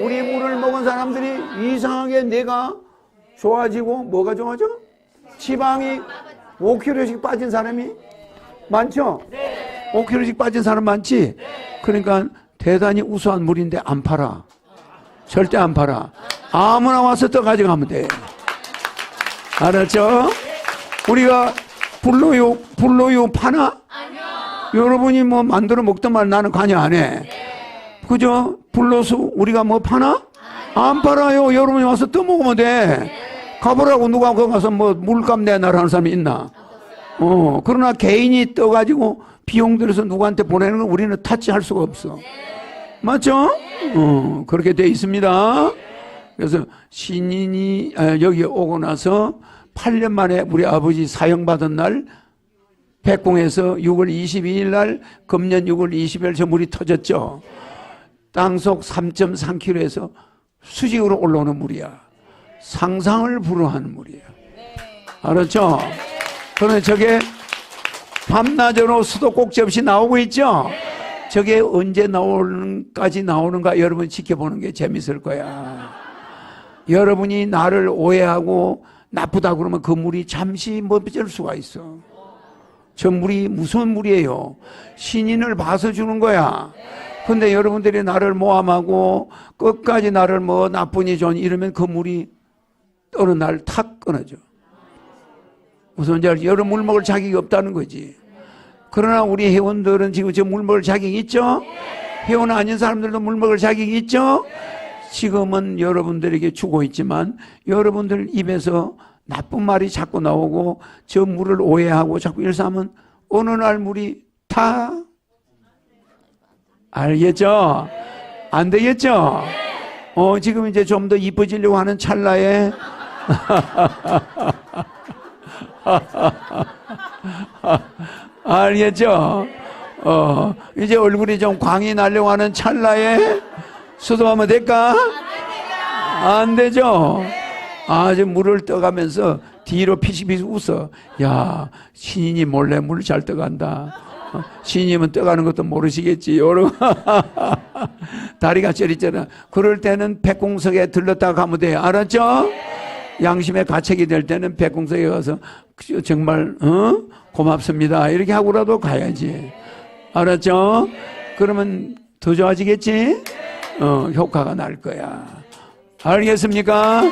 우리 물을 먹은 사람들이 이상하게 내가 좋아지고 뭐가 좋아져? 지방이 5kg씩 빠진 사람이 많죠? 5kg씩 빠진 사람 많지? 그러니까 대단히 우수한 물인데 안 팔아. 절대 안 팔아. 아무나 와서 떠 가져가면 돼. 알았죠? 우리가 불로요, 불로요 파나? 여러분이 뭐 만들어 먹던 말 나는 관여 안 해. 그죠? 불로수 우리가 뭐 파나? 안 팔아요. 여러분이 와서 떠먹으면 돼. 가보라고 누가 거기 가서 뭐 물값 내놔라는 사람이 있나? 어, 그러나 개인이 떠가지고 비용 들여서 누구한테 보내는 건 우리는 타치할 수가 없어. 맞죠? 어, 그렇게 돼 있습니다. 그래서 신인이 아, 여기 오고 나서 8년 만에 우리 아버지 사형받은 날 백공에서 6월 22일 날 금년 6월 20일 저 물이 터졌죠. 땅속 3.3km에서 수직으로 올라오는 물이야. 상상을 불허하는 물이야. 알았죠? 그러면 저게 밤낮으로 수도 꼭지 없이 나오고 있죠? 저게 언제 나오는까지 나오는가 여러분 지켜보는 게 재밌을 거야. 여러분이 나를 오해하고 나쁘다 그러면 그 물이 잠시 멈출 수가 있어. 저 물이 무서운 물이에요. 신인을 봐서 주는 거야. 근데 여러분들이 나를 모함하고 끝까지 나를 뭐 나쁘니 좋니 이러면 그 물이 어느 날 탁 끊어져. 무슨 말인지? 여러 물 먹을 자격이 없다는 거지. 그러나 우리 회원들은 지금 저물 먹을 자격이 있죠? 회원 아닌 사람들도 물 먹을 자격이 있죠? 지금은 여러분들에게 주고 있지만 여러분들 입에서 나쁜 말이 자꾸 나오고 저 물을 오해하고 자꾸 일삼으면 어느 날 물이 다 알겠죠? 안 되겠죠? 어, 지금 이제 좀 더 이뻐지려고 하는 찰나에 알겠죠? 어, 이제 얼굴이 좀 광이 나려고 하는 찰나에 수도하면 될까? 안 되죠? 아, 저 물을 떠가면서 뒤로 피식피식 웃어. 야, 신인이 몰래 물잘 떠간다. 어, 신인이면 떠가는 것도 모르시겠지. 요러 다리가 저리잖아. 그럴 때는 백공석에 들렀다 가면 돼. 알았죠? 양심의 가책이 될 때는 백공석에 가서 정말 어? 고맙습니다. 이렇게 하고라도 가야지. 알았죠? 그러면 더 좋아지겠지? 어, 효과가 날 거야. 알겠습니까?